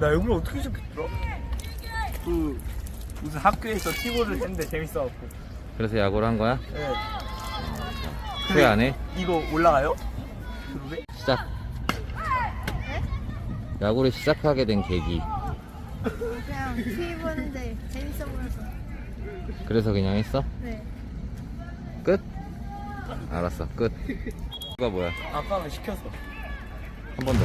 나 얼굴 어떻게 시작했더라? 그 무슨 학교에서 키보드 했는데 재밌어갖고. 그래서 야구를 한 거야? 네. 후회 안 해? 이거 올라가요? 그룹에? 시작. 야구를 시작하게 된 계기. 그냥 TV 보는데 재밌어 보여서 그래서 그냥 했어? 네 끝? 알았어, 끝. 가 뭐야? 아빠가 시켰어. 한 번 더.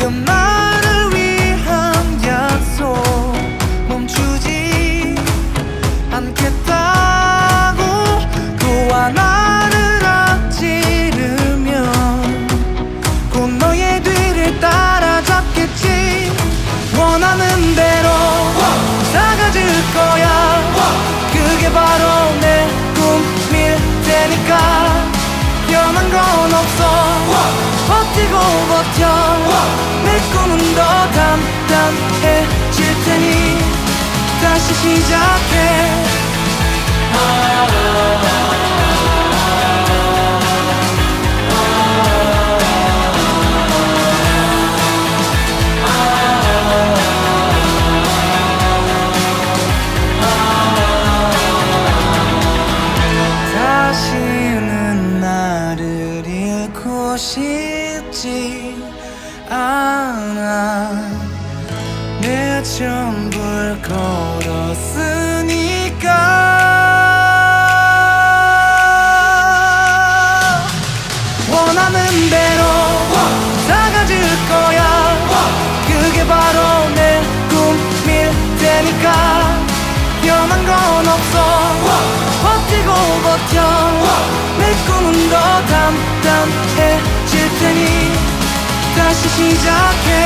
지금 나 더 단단해질 테니 다시 시작해. 다시는 나를 잃고 싶지 않아 단단해질 테니 다시 시작해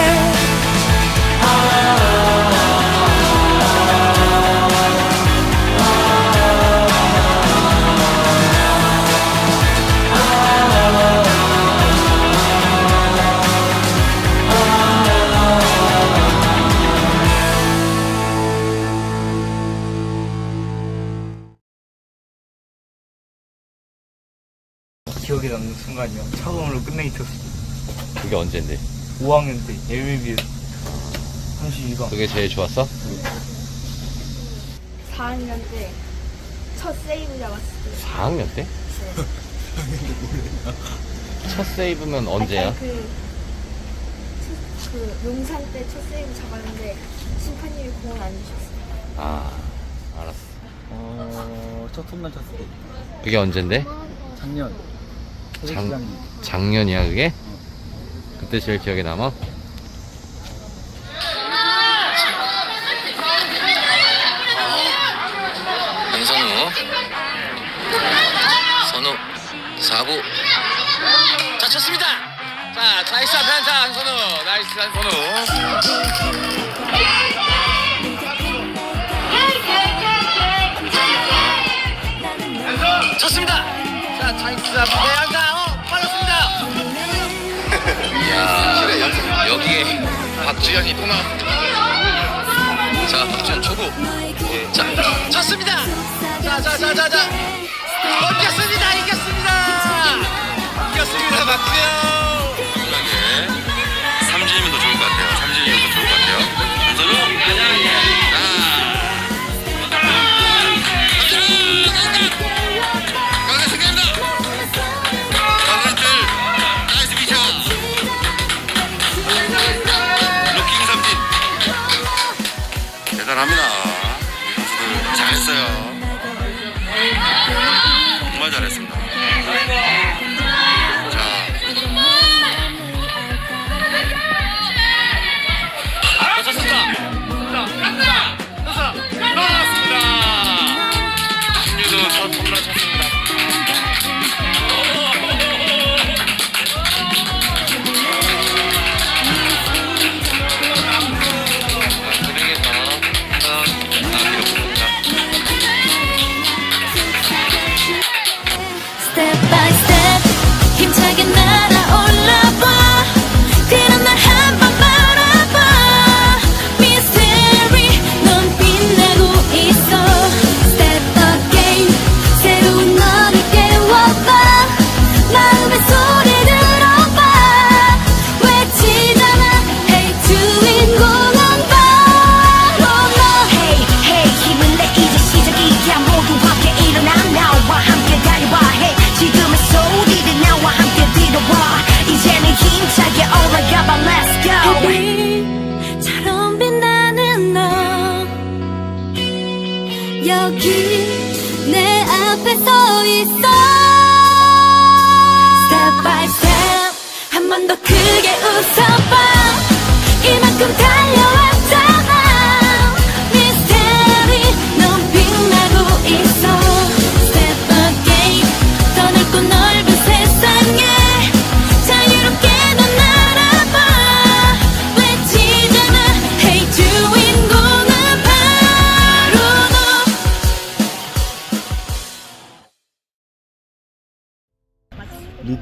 순간이요. 처음으로 끝내기 쳤어. 그게 언젠데? 5학년 때 LBB 32강. 그게 제일 좋았어? 4학년 때 첫 세이브 잡았어요 4학년 때? 첫 세이브면 언제야? 아까 그, 첫- 그 용산 때 첫 세이브 잡았는데 심판님이 공을 안 주셨어요 아, 알았어. 어, 첫 홈런 쳤을 때. 그게 언젠데? 작년. 작, 작년이야, 그게? 그때 제일 기억에 남아? 한선우. 선우. 4구 자 쳤습니다. 자 나이스 앞에 한타 한선우. 나이스 한선우. 쳤습니다. 자 나이스 앞에 한타 여기에 박주현이 또 나왔습니다 자 박주현 초구 정말 잘했습니다. step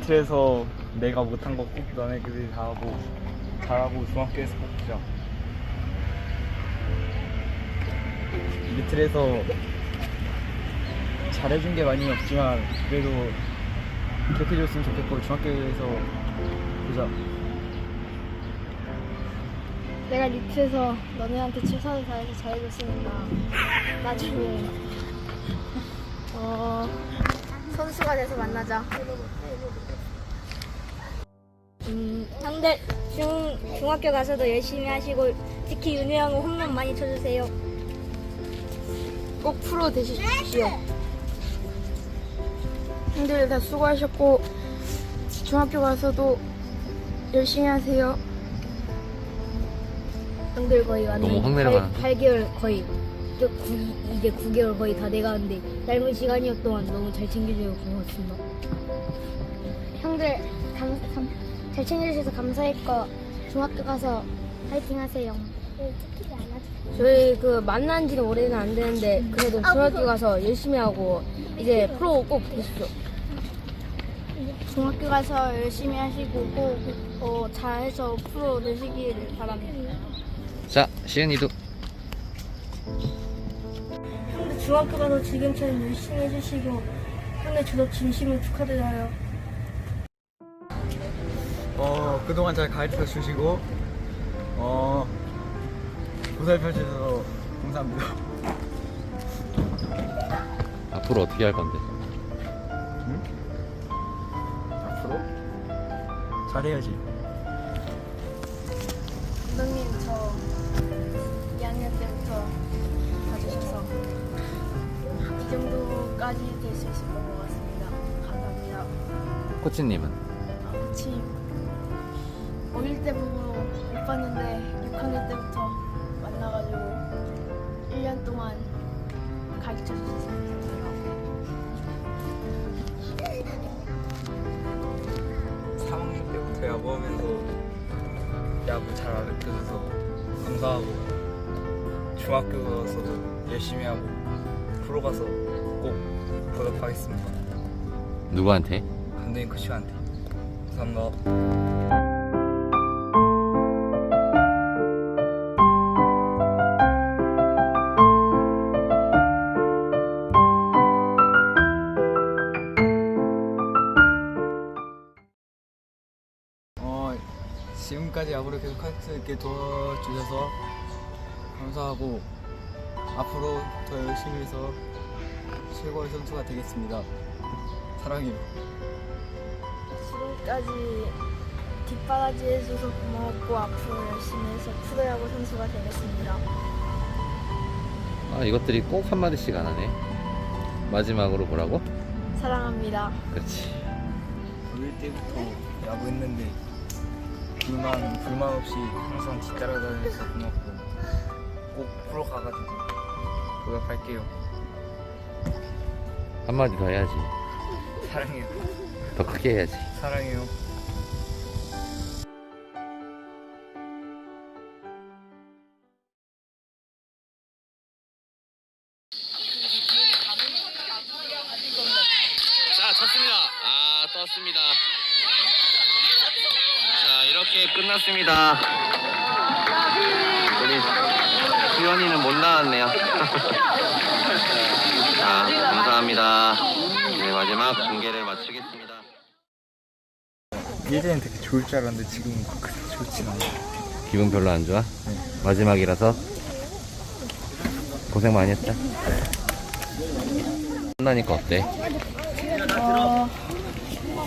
리틀에서 내가 못한 거 꼭 너네들이 다 하고 잘하고 중학교에서 꼭 보자. 리틀에서 잘해준 게 많이 없지만 그래도 기억해줬으면 좋겠고 중학교에서 보자. 내가 리트에서 너네한테 최선을 다해서 잘해줬으니까 나중에 어 선수가 돼서 만나자. 음, 형들 중 중학교 가서도 열심히 하시고 특히 윤우 형은 홈런 많이 쳐주세요. 꼭 프로 되십시오. 형들 다 수고하셨고 중학교 가서도 열심히 하세요. 형들 거의 완전 너무 확 내려가는데? 8, 개월 거의 저 구- 이제 9개월 거의 다 돼가는데 짧은 시간이었 동안 너무 잘 챙겨줘서 고맙습니다. 형들 감, 감, 잘 챙겨주셔서 감사했고 중학교 가서 파이팅 하세요. 저희 그 만난 지는 오래는 안 되는데 그래도 중학교 가서 열심히 하고 이제 프로 꼭 되십시오. 중학교 가서 열심히 하시고 꼭 어, 잘해서 프로 되시길 바랍니다. 자, 시은이도. 중학교 가서 지금처럼 열심히 해주시고 근데 저도 진심으로 축하드려요. 어 그동안 잘 가르쳐 주시고 어 보살펴 주셔서 감사합니다. 앞으로 어떻게 할 건데? 앞으로 잘해야지. 감독님 정도까지 될 수 있을 것 같습니다. 감사합니다. 코치님은? 아버지 어릴 때 보고 못 봤는데 6학년 때부터 만나가지고 1년 동안 가르쳐 주셔서 감사해요. 3학년 때부터 야구하면서 야구 잘 가르쳐줘서 감사하고 중학교 가서도 열심히 하고 프로 가서 꼭 보답하겠습니다. 누구한테? 감독님 코치한테 감사합니다. 어, 지금까지 야구를 계속 할 수 있게 도와주셔서 감사하고 앞으로 더 열심히 해서 최고의 선수가 되겠습니다. 사랑해요. 지금까지 뒷바라지 해줘서 고마웠고 앞으로 열심히 해서 프로야구 선수가 되겠습니다. 아, 이것들이 꼭 한마디씩 안 하네. 마지막으로 뭐라고? 사랑합니다. 그렇지. 어릴 때부터 야구했는데 불만 불만 없이 항상 뒤따라다녀서 고맙고 꼭 프로 가가지고 보답할게요. 한마디 더 해야지. 사랑해요. 더 크게 해야지. 사랑해요. 자, 쳤습니다. 아, 떴습니다. 자, 이렇게 끝났습니다. 우리 수연이는 못 나왔네요. 자, 감사합니다. 네, 마지막 중계를 마치겠습니다. 예전엔 되게 좋을 줄 알았는데 지금은 그렇게 좋진 않아요. 기분 별로 안 좋아? 마지막이라서 고생 많이 했다. 끝나니까 어때?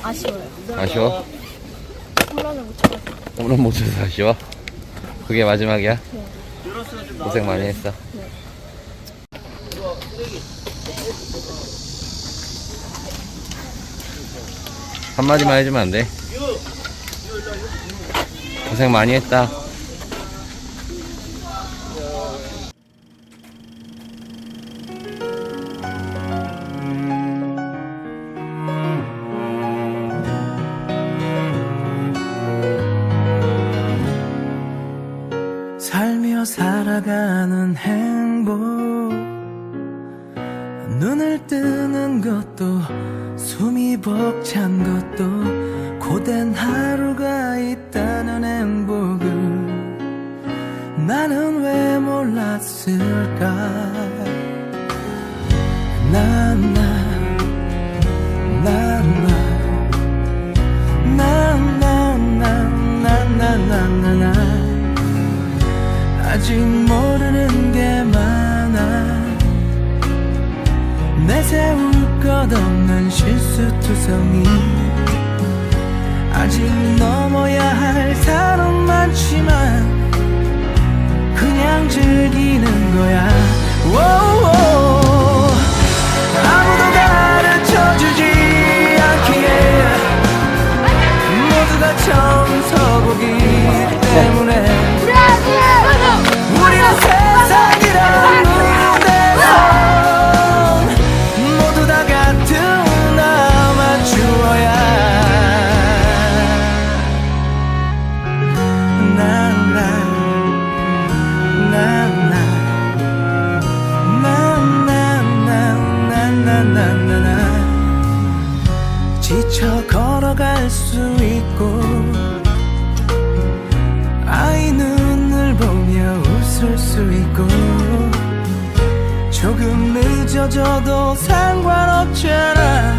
아쉬워요. 아쉬워? 홈런을 못 쳐가지고. 홈런 못 쳐서 아쉬워? 그게 마지막이야? 고생 많이 했어. 한마디만 해주면 안 돼? 고생 많이 했다. 살며 살아가는 행 나나나나나나나나나나 아직 모르는 게 많아. 내세울 것 없는 실수투성이 아직 넘어야 할 산은 많지만 그냥 즐기는 거야. 오오. 수 있고 조금 늦어져도 상관없잖아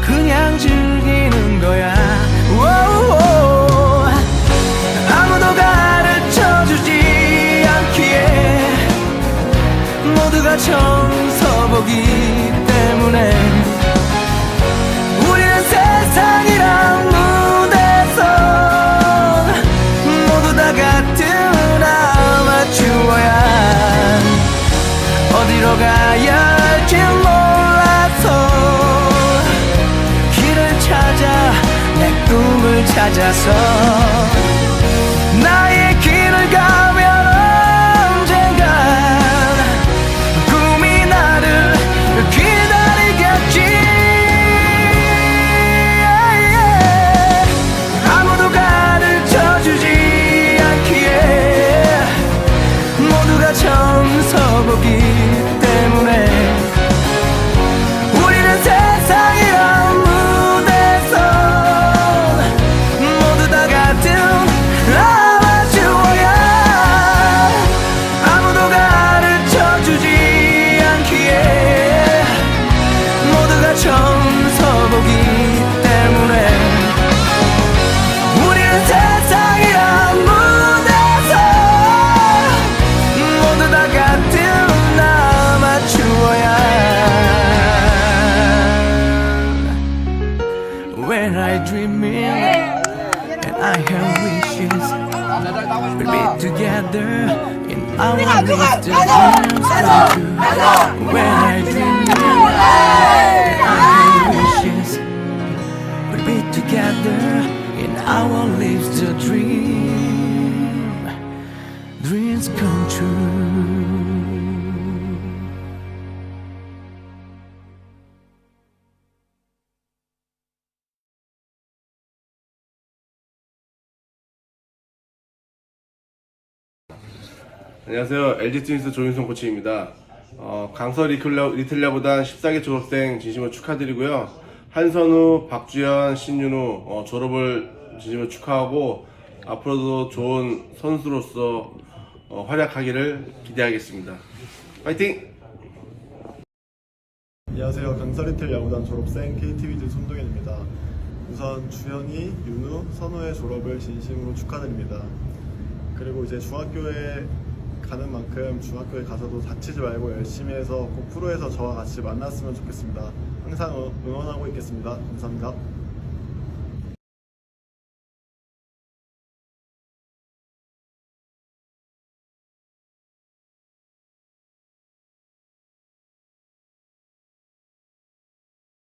그냥 즐기는 거야. 아무도 가르쳐주지 않기에 모두가 처음 서보기 때문에 우리는 세상이란 찾아서 나의 길을 가면 언젠간 꿈이 나를 기다리겠지. 아무도 가르쳐주지 않기에 모두가 처음 서보기 in our dreams to come true When I dreaming and I wishes We'll be together in our lives to dream Dreams come true 안녕하세요. LG 트윈스 조윤성 코치입니다. 어, 강서 리틀러보단 14기 졸업생 진심으로 축하드리고요. 한선우, 박주현, 신윤우 어, 졸업을 진심으로 축하하고 앞으로도 좋은 선수로서 어, 활약하기를 기대하겠습니다. 파이팅! 안녕하세요. 강서 리틀 야구단 졸업생 KT위즈 손동현입니다. 우선 주현이, 윤우, 선우의 졸업을 진심으로 축하드립니다. 그리고 이제 중학교에 가는 만큼 중학교에 가서도 다치지 말고 열심히 해서 꼭 프로에서 저와 같이 만났으면 좋겠습니다. 항상 응- 응원하고 있겠습니다. 감사합니다.